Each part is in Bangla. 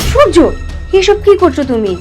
সূর্য এসব কি করছ তুমি?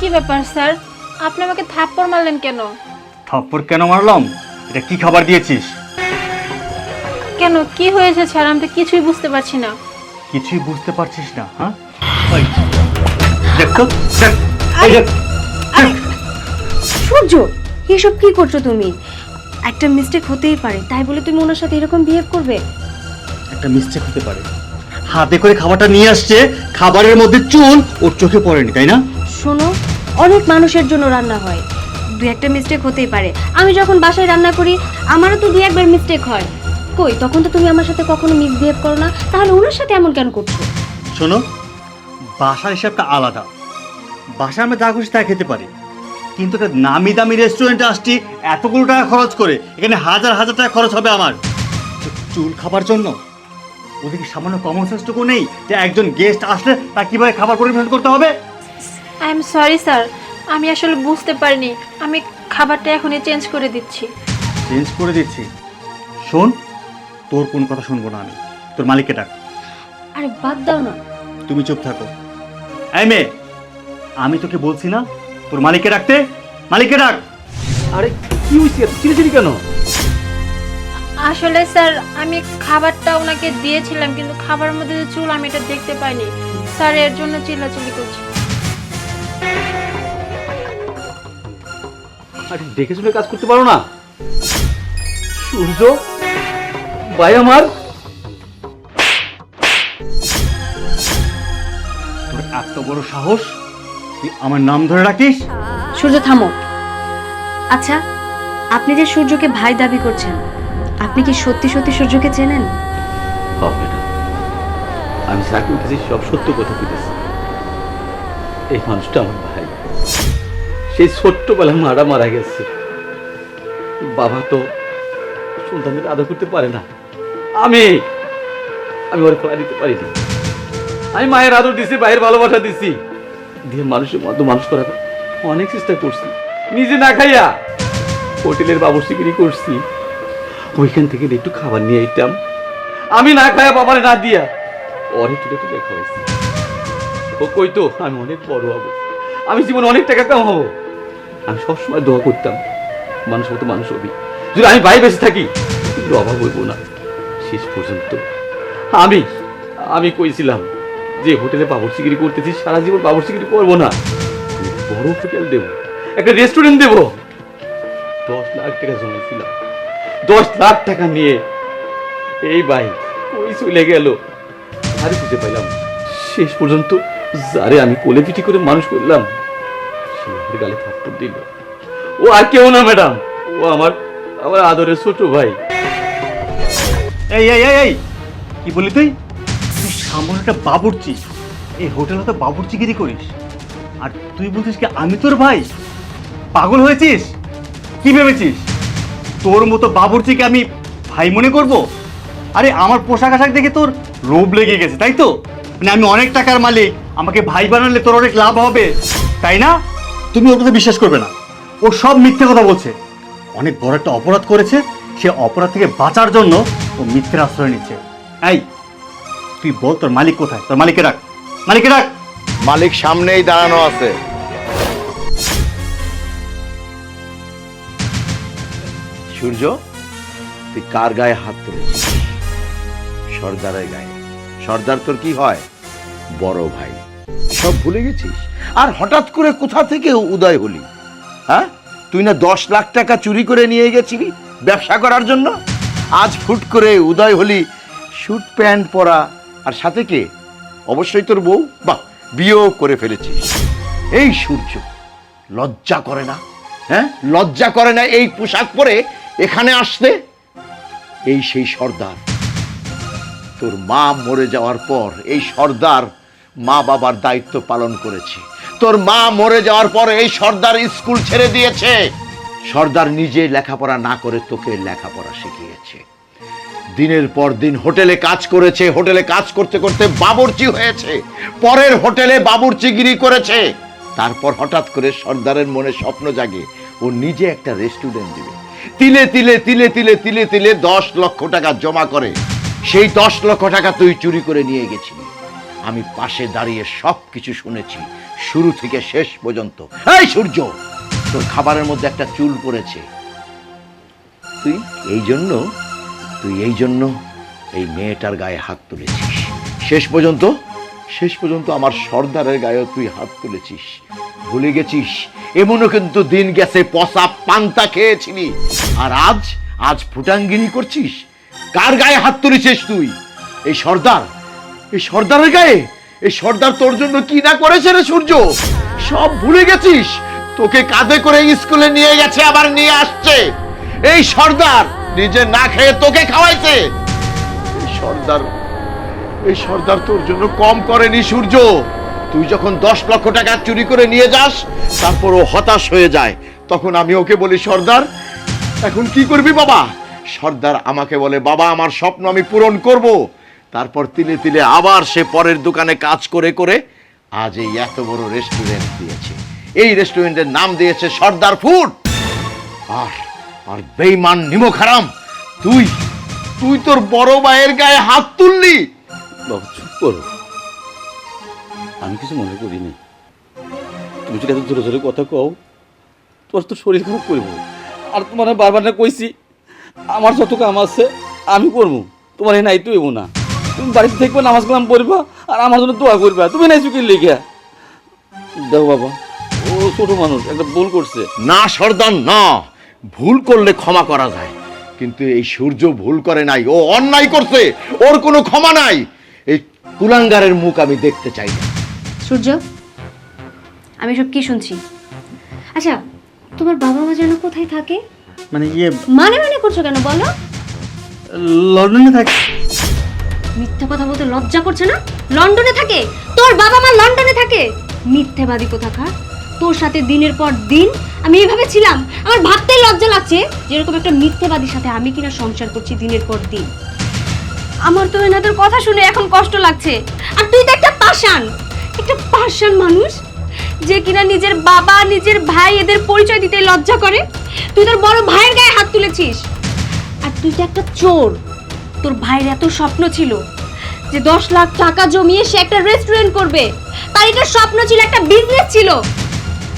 কি ব্যাপার স্যার? আপনি আমাকে থাপ্পড় মারলেন কেন? থাপ্পড় কেন মারলাম? এটা কি খাবার দিয়েছিস? কেন কি হয়েছে স্যার? আমি তো কিছুই বুঝতে পারছি না। কিছুই বুঝতে পারছিস না হ্যাঁ? দেখো দেখ। সূর্য এসব কি করছ তুমি? একটা মিস্টেক হতেই পারে তাই বলে তুমি ওনার সাথে এরকম বিহেভ করবে? একটা মিস্টেক হতে পারে। হাতে করে খাবারটা নিয়ে আসছে খাবারের মধ্যে চুল ওর চোখে পড়েনি তাই না? শোনো অনেক মানুষের জন্য রান্না হয়। দু একটা মিস্টেক হতেই পারে। আমি যখন বাসায় রান্না করি আমারও তো দু একবার মিস্টেক হয়। কই তখন তো তুমি আমার সাথে কখনো মিসবিহেভ করো না। তাহলে ওনার সাথে এমন কেন করছ? শোনো বাসার হিসাবটা আলাদা। বাসায় আমরা যা খুশি তা খেতে পারি। কিন্তু একটা নামি দামি রেস্টুরেন্টে আসছি এতগুলো টাকা খরচ করে। এখানে হাজার হাজার টাকা খরচ হবে আমার। চুল খাবার জন্য? ওদিকে সামান্য কমন সেন্সটুকু নেই যে একজন গেস্ট আসলে তা কীভাবে খাবার পরিবেশন করতে হবে? আই এম সরি স্যার আমি আসলে বুঝতে পারিনি। আমি খাবারটা এখনই চেঞ্জ করে দিচ্ছি। চেঞ্জ করে দিচ্ছি? শোন তোর কোন কথা শুনব না আমি। তোর মালিককে ডাক। আরে বাদ দাও না। তুমি চুপ থাকো। এই মেয়ে আমি তোকে বলছি না তোর মালিককে ডাকতে? মালিককে ডাক। আরে কি হয়েছে? এত চিড়িচিড়ি কেন? আসলে স্যার আমি খাবারটা ওনাকে দিয়েছিলাম কিন্তু খাবারের মধ্যে যে চুল আমি এটা দেখতে পাইনি। স্যার এর জন্য চিল্লাচিল্লি করছি। আরে দেখে শুনে কাজ করতে পারো না। সূর্য ভাই আমার। তোর এত বড় সাহস? তুই আমার নাম ধরে রাখিস? সূর্য থামো। আচ্ছা আপনি যে সূর্যকে ভাই দাবি করছেন আপনি কি সত্যি সত্যি সূর্যকে চেনেন? আমি যা কইতেছি সব সত্য কথা কইতেছি। এই মানুষটা আমার ভাই। সেই ছোট্টবেলা মারা মারা গেছে। বাবা তো সন্তানদের আদর করতে পারে না। আমি আমি ওর ফেলা দিতে পারি না আমি মায়ের আদর দিছি ভাইয়ের ভালোবাসা দিছি। দিয়ে মানুষের মতো মানুষ করার অনেক চেষ্টা করছি। নিজে না খাইয়া? হোটেলের বাবুসিগিরি করছি। ওইখান থেকে একটু খাবার নিয়ে আইতাম। আমি না খায়া বাবারে না দিয়া? অনেক তুলে তুলে খাওয়াইছি। ও কইতো আমি অনেক বড় হব। আমি জীবনে অনেক টাকা কামাবো আমি সবসময় দোয়া করতাম মানুষ মতো মানুষ হবি। যদি আমি ভাই বেঁচে থাকি? কিন্তু অভাব হইব না। শেষ পর্যন্ত। আমি আমি কইছিলাম যে হোটেলে বাবরচিগিরি করতেছি সারা জীবন বাবরচিগিরি করব না। বড় হোটেল দেবো, একটা রেস্টুরেন্ট দেবো। দশ লাখ টাকা জমেছিলাম। দশ লাখ টাকা নিয়ে এই ভাই ওই চলে গেল? আরে খুঁজে পাইলাম শেষ পর্যন্ত যারে আমি কোলে পিঠি করে মানুষ করলাম, সে গালে থাপ্পড় দিল। ও আর কেউ না, ম্যাডাম। ও আমার আমার আদরের ছোট ভাই। এই এই এই কি বলি তুই? সামান্য একটা বাবুর্চি। এই হোটেলে তো বাবুর্চিগিরি করিস। আর তুই বলছিস কি, আমি তোর ভাই? পাগল হয়েছিস? কি ভেবেছিস? তোর মতো বাবুর্চিকে আমি ভাই মনে করব? আরে, আমার পোশাক আশাক দেখে তোর লোভ লেগে গেছে, তাই তো? মানে আমি অনেক টাকার মালিক, আমাকে ভাই বানালে তোর অনেক লাভ হবে, তাই না? তুমি ওর কথা বিশ্বাস করবে না। ও সব মিথ্যে কথা বলছে। অনেক বড় একটা অপরাধ করেছে, সে অপরাধ থেকে বাঁচার জন্য ও মিথ্যের আশ্রয় নিচ্ছে। এই তুই বল তোর মালিক কোথায়? তোর মালিককে ডাক। মালিককে ডাক। মালিক সামনেই দাঁড়ানো আছে। সূর্য, তুই কার গায়ে হাত তুলেছিস? সর্দারের গায়ে। সর্দার, তোর কি হয়? বড় ভাই। সব ভুলে গেছিস? আর হঠাৎ করে কোথা থেকে উদয় হলি? হ্যাঁ? তুই না দশ লাখ টাকা চুরি করে নিয়ে গেছিলি ব্যবসা করার জন্য? আজ ফুট করে উদয় হলি স্যুট প্যান্ট পরা আর সাথে কে? অবশ্যই তোর বউ। বা বিয়েও করে ফেলেছিস এই সূর্য, লজ্জা করে না? হ্যাঁ? লজ্জা করে না এই পোশাক পরে এখানে আসতে? এই সেই সর্দার। তোর মা মরে যাওয়ার পর এই সর্দার মা বাবার দায়িত্ব পালন করেছে। তোর মা মরে যাওয়ার পর এই সর্দার স্কুল ছেড়ে দিয়েছে। সর্দার নিজে লেখাপড়া না করে তোকে লেখাপড়া শিখিয়েছে। দিনের পর দিন হোটেলে কাজ করেছে, হোটেলে কাজ করতে করতে বাবুর্চি হয়েছে। পরের হোটেলে বাবুর্চিগিরি করেছে। তারপর হঠাৎ করে সর্দারের মনে স্বপ্ন জাগে, ও নিজে একটা রেস্টুরেন্ট দিবে। তিলে তিলে তিলে তিলে তিলে তিলে দশ লক্ষ টাকা জমা করে। সেই দশ লক্ষ টাকা তুই চুরি করে নিয়ে গেছিলি। আমি পাশে দাঁড়িয়ে সব কিছু শুনেছি, শুরু থেকে শেষ পর্যন্ত। এই সূর্য, তোর খাবারের মধ্যে একটা চুল পড়েছে। তুই এই জন্য তুই এই জন্য এই মেয়েটার গায়ে হাত তুলেছিস। শেষ পর্যন্ত শেষ পর্যন্ত আমার সর্দারের গায়েও তুই হাত তুলেছিস। ভুলে গেছিস? এমনও কিন্তু দিন গেছে, পচা পান্তা খেয়েছিলি। আর আজ আজ ফুটাঙ্গিনী করছিস? কার গায়ে হাত তুলেছিস তুই? এই সর্দার, এই সর্দারের গায়ে? এই সর্দার তোর জন্য কি না করেছে রে সূর্য? সব ভুলে গেছিস? তোকে কাঁধে করে স্কুলে নিয়ে গেছে, আবার নিয়ে আসছে। এই সর্দার নিজে না খেয়ে তোকে খাওয়াইছে। সর্দার, এই সর্দার তোর জন্য কম করেনি সূর্য। তুই যখন দশ লক্ষ টাকা চুরি করে নিয়ে যাস, তারপর ও হতাশ হয়ে যায়। তখন আমি ওকে বলি, সর্দার, এখন কি করবি বাবা? সর্দার আমাকে বলে, বাবা, আমার স্বপ্ন আমি পূরণ করব। তারপর তিলে তিলে আবার সে পরের দোকানে কাজ করে করে আজ এই এত বড় রেস্টুরেন্ট দিয়েছে। এই রেস্টুরেন্টের নাম দিয়েছে সর্দার ফুড। আর আর বেইমান নিমো খারাম তুই তুই তোর বড় ভাইয়ের গায়ে হাত তুললি? বাবা চুপ করো। আমি কিছু মনে করিনি। তুমি যদি এত জোরে জোরে কথা কও তোমার তো শরীর খারাপ করব। আর তোমার বারবার না কইছি আমার যত কাম আছে আমি করব। তোমার এই নাই তো এবো না। তুমি বাড়িতে থাকবে নামাজ কালাম পড়বা আর আমার জন্য দোয়া করবা। তুমি নাই চুকির লেগে? দেখো বাবা ও ছোট মানুষ একটা ভুল করছে। না সর্দার না। ভুল করলে ক্ষমা করা যায়। কিন্তু এই সূর্য ভুল করে নাই ও অন্যায় করছে ওর কোনো ক্ষমা নাই। এই কুলাঙ্গারের মুখ আমি দেখতে চাই না। সূর্য আমি সব কি শুনছি? আচ্ছা তোমার বাবা মা যেন কোথায় থাকে? মানে ইয়ে মানে মানে করছ কেন বলো। লন্ডনে থাকে। মিথ্যা কথা বলতে লজ্জা করছে না? লন্ডনে থাকে? তোর বাবা মা লন্ডনে থাকে? মিথ্যেবাদী কোথাকার? তোর সাথে দিনের পর দিন আমি এভাবে ছিলাম। আমার ভাবতেই লজ্জা লাগছে যেরকম একটা মিথ্যেবাদীর সাথে আমি কিনা সংসার করছি দিনের পর দিন। আমার তো এনাদের কথা শুনে এখন কষ্ট লাগছে। আর তুই তো একটা পাষাণ। একটা পাষাণ মানুষ যে কিনা নিজের বাবা, নিজের ভাই এদের পরিচয় দিতে লজ্জা করে। তুই তোর বড় ভাইয়ের গায়ে হাত তুলেছিস। আর তুই তো একটা চোর। তোর ভাইয়ের এত স্বপ্ন ছিল যে দশ লাখ টাকা জমিয়ে সে একটা রেস্টুরেন্ট করবে। তার এটা স্বপ্ন ছিল, একটা বিজনেস ছিল।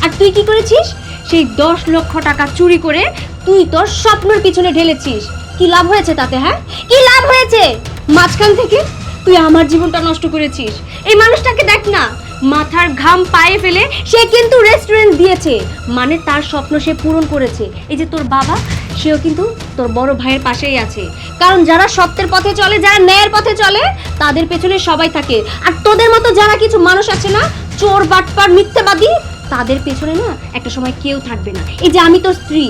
আর তুই কি করেছিস? সেই দশ লক্ষ টাকা চুরি করে তুই তোর স্বপ্নের পিছনে ঢেলেছিস। কি লাভ হয়েছে তাতে হ্যাঁ? কি লাভ হয়েছে? মাঝখান থেকে তুই আমার জীবনটা নষ্ট করেছিস। এই মানুষটাকে দেখ না, মাথার ঘাম পায়ে ফেলে সে কিন্তু রেস্টুরেন্ট দিয়েছে। মানে তার স্বপ্ন সে পূরণ করেছে। এই যে তোর বাবা, সেও কিন্তু তোর বড় ভাইয়ের পাশেই আছে। কারণ যারা সত্যের পথে চলে, যারা ন্যায়ের পথে চলে, তাদের পেছনে সবাই থাকে। আর তোদের মতো যারা কিছু মানুষ আছে না, চোর, বাটপার, মিথ্যাবাদী তাদের পেছনে না একটা সময় কেউ থাকবে না। এই যে আমি তোর স্ত্রী,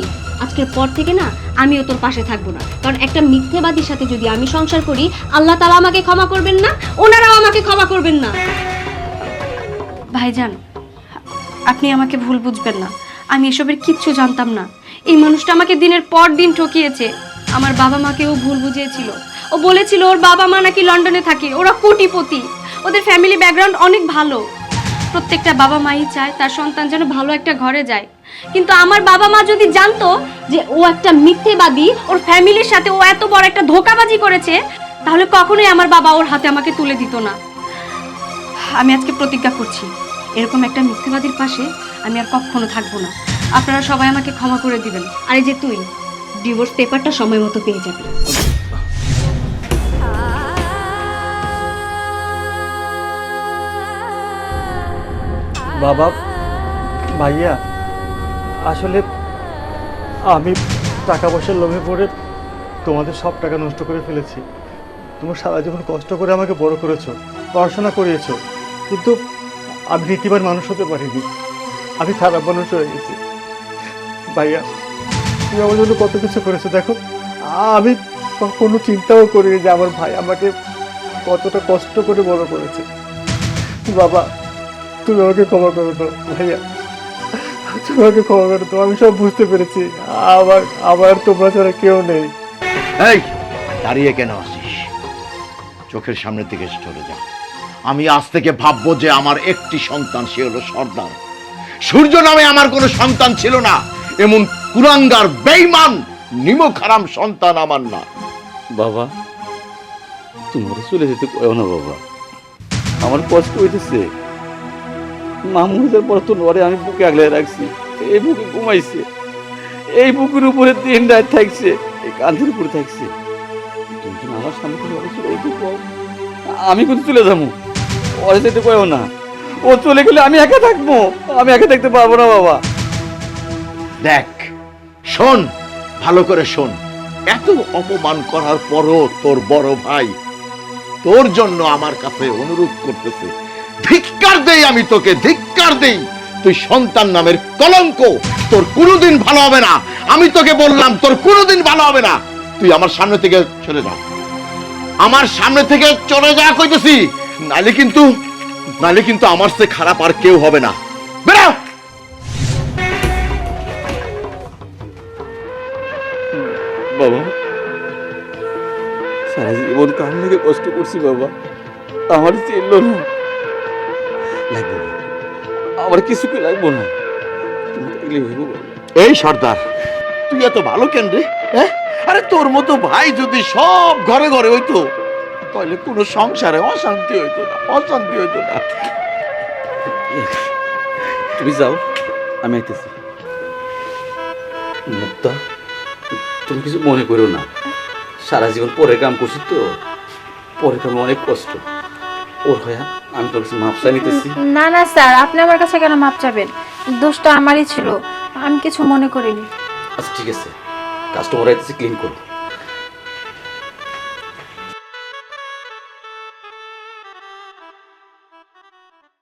আজকের পর থেকে না আমিও তোর পাশে থাকব না। কারণ একটা মিথ্যেবাদীর সাথে যদি আমি সংসার করি, আল্লাহ তালা আমাকে ক্ষমা করবেন না, ওনারাও আমাকে ক্ষমা করবেন না। ভাইজান, আপনি আমাকে ভুল বুঝবেন না। আমি এসবের কিচ্ছু জানতাম না। এই মানুষটা আমাকে দিনের পর দিন ঠকিয়েছে। আমার বাবা মাকেও ভুল বুঝিয়েছিল। ও বলেছিল, ওর বাবা মা নাকি লন্ডনে থাকে, ওরা কোটিপতি। ওদের ফ্যামিলি ব্যাকগ্রাউন্ড অনেক ভালো। প্রত্যেকটা বাবা মাই চায়, তার সন্তান যেন ভালো একটা ঘরে যায়। কিন্তু আমার বাবা মা যদি জানতো যে ও একটা মিথ্যেবাদী, ওর ফ্যামিলির সাথে ও এত বড় একটা ধোকাবাজি করেছে, তাহলে কখনোই আমার বাবা ওর হাতে আমাকে তুলে দিত না। আমি আজকে প্রতিজ্ঞা করছি, এরকম একটা মিথ্যেবাদীর পাশে আমি আর কখনো থাকব না। আপনারা সবাই আমাকে ক্ষমা করে দিবেন। আর এই যে তুই ডিভোর্স পেপারটা সময় মতো পেয়ে যাবি। বাবা, ভাইয়া, আসলে আমি টাকা পয়সার লোভে পড়ে তোমাদের সব টাকা নষ্ট করে ফেলেছি। তোমরা সারা জীবন কষ্ট করে আমাকে বড় করেছ, পড়াশোনা করিয়েছো, কিন্তু আমি রীতিবার মানুষ হতে পারিনি। আমি খারাপ মানুষ হয়ে গেছি। ভাইয়া, তুমি আমার জন্য কত কিছু করেছ দেখো। আমি কোনো চিন্তাও করিনি যে আমার ভাই আমাকে কতটা কষ্ট করে বড় করেছে। বাবা তুমি আমাকে ক্ষমা করে দাও ভাইয়া। তুমি আমাকে ক্ষমা করে দাও আমি সব বুঝতে পেরেছি। আমার আমার তোমরা ছাড়া কেউ নেই। এই দাঁড়িয়ে কেন আসিস চোখের সামনের দিকে চলে যা। আমি আজ থেকে ভাববো যে আমার একটি সন্তান সে হলো সর্দার। সূর্য নামে আমার কোনো সন্তান ছিল না। এমন কুরাঙ্গার বেইমান নিমক হারাম সন্তান আমার না। বাবা তোমার চলে যেতে কয়ও না বাবা। আমার কষ্ট হইতেছে। মামুদের পর তো নরে আমি বুকে আগলে রাখছি। এই বুকে ঘুমাইছে। এই বুকের উপরে দিন রাত থাকছে, এই কাঁধের উপরে থাকছে। আমার সামনে আমি কিন্তু চলে যাব। ওরে যেতে কয়ও না। ও চলে গেলে আমি একা থাকব। আমি একা থাকতে পারব না, বাবা। দেখ, শোন, ভালো করে শোন। এত অপমান করার পরও তোর বড় ভাই তোর জন্য আমার কাছে অনুরোধ করতেছে। ধিক্কার দেই আমি তোকে, ধিক্কার দেই। তুই সন্তান নামের কলঙ্ক, তোর কোনোদিন ভালো হবে না। আমি তোকে বললাম, তোর কোনোদিন ভালো হবে না। তুই আমার সামনে থেকে চলে যা। আমার সামনে থেকে চলে যা কইতেছি। নালে কিন্তু নালে কিন্তু আমার সে খারাপ আর কেউ হবে না। বাবা, সারা জীবন কার কষ্ট করছি বাবা। আমার চিনল না। লাগবে না। আমার কিছু কি লাগবো না। তুমি থাকলে হইব এই সর্দার তুই এত ভালো কেন রে হ্যাঁ? আরে তোর মতো ভাই যদি সব ঘরে ঘরে হইতো তাহলে কোনো সংসারে অশান্তি হইতো না অশান্তি হইতো না। তুমি যাও আমি আইতেছি। মুক্তা তুমি কিছু মনে করো না। সারা জীবন পরে কাম করছি তো পরে কাম অনেক কষ্ট। ওর হয়ে আমি তোর কাছে চাই নিতেছি। না না স্যার আপনি আমার কাছে কেন মাপ চাবেন? দোষটা আমারই ছিল। আমি কিছু মনে করিনি। আচ্ছা ঠিক আছে। কাস্টমার আইতেছে ক্লিন করো।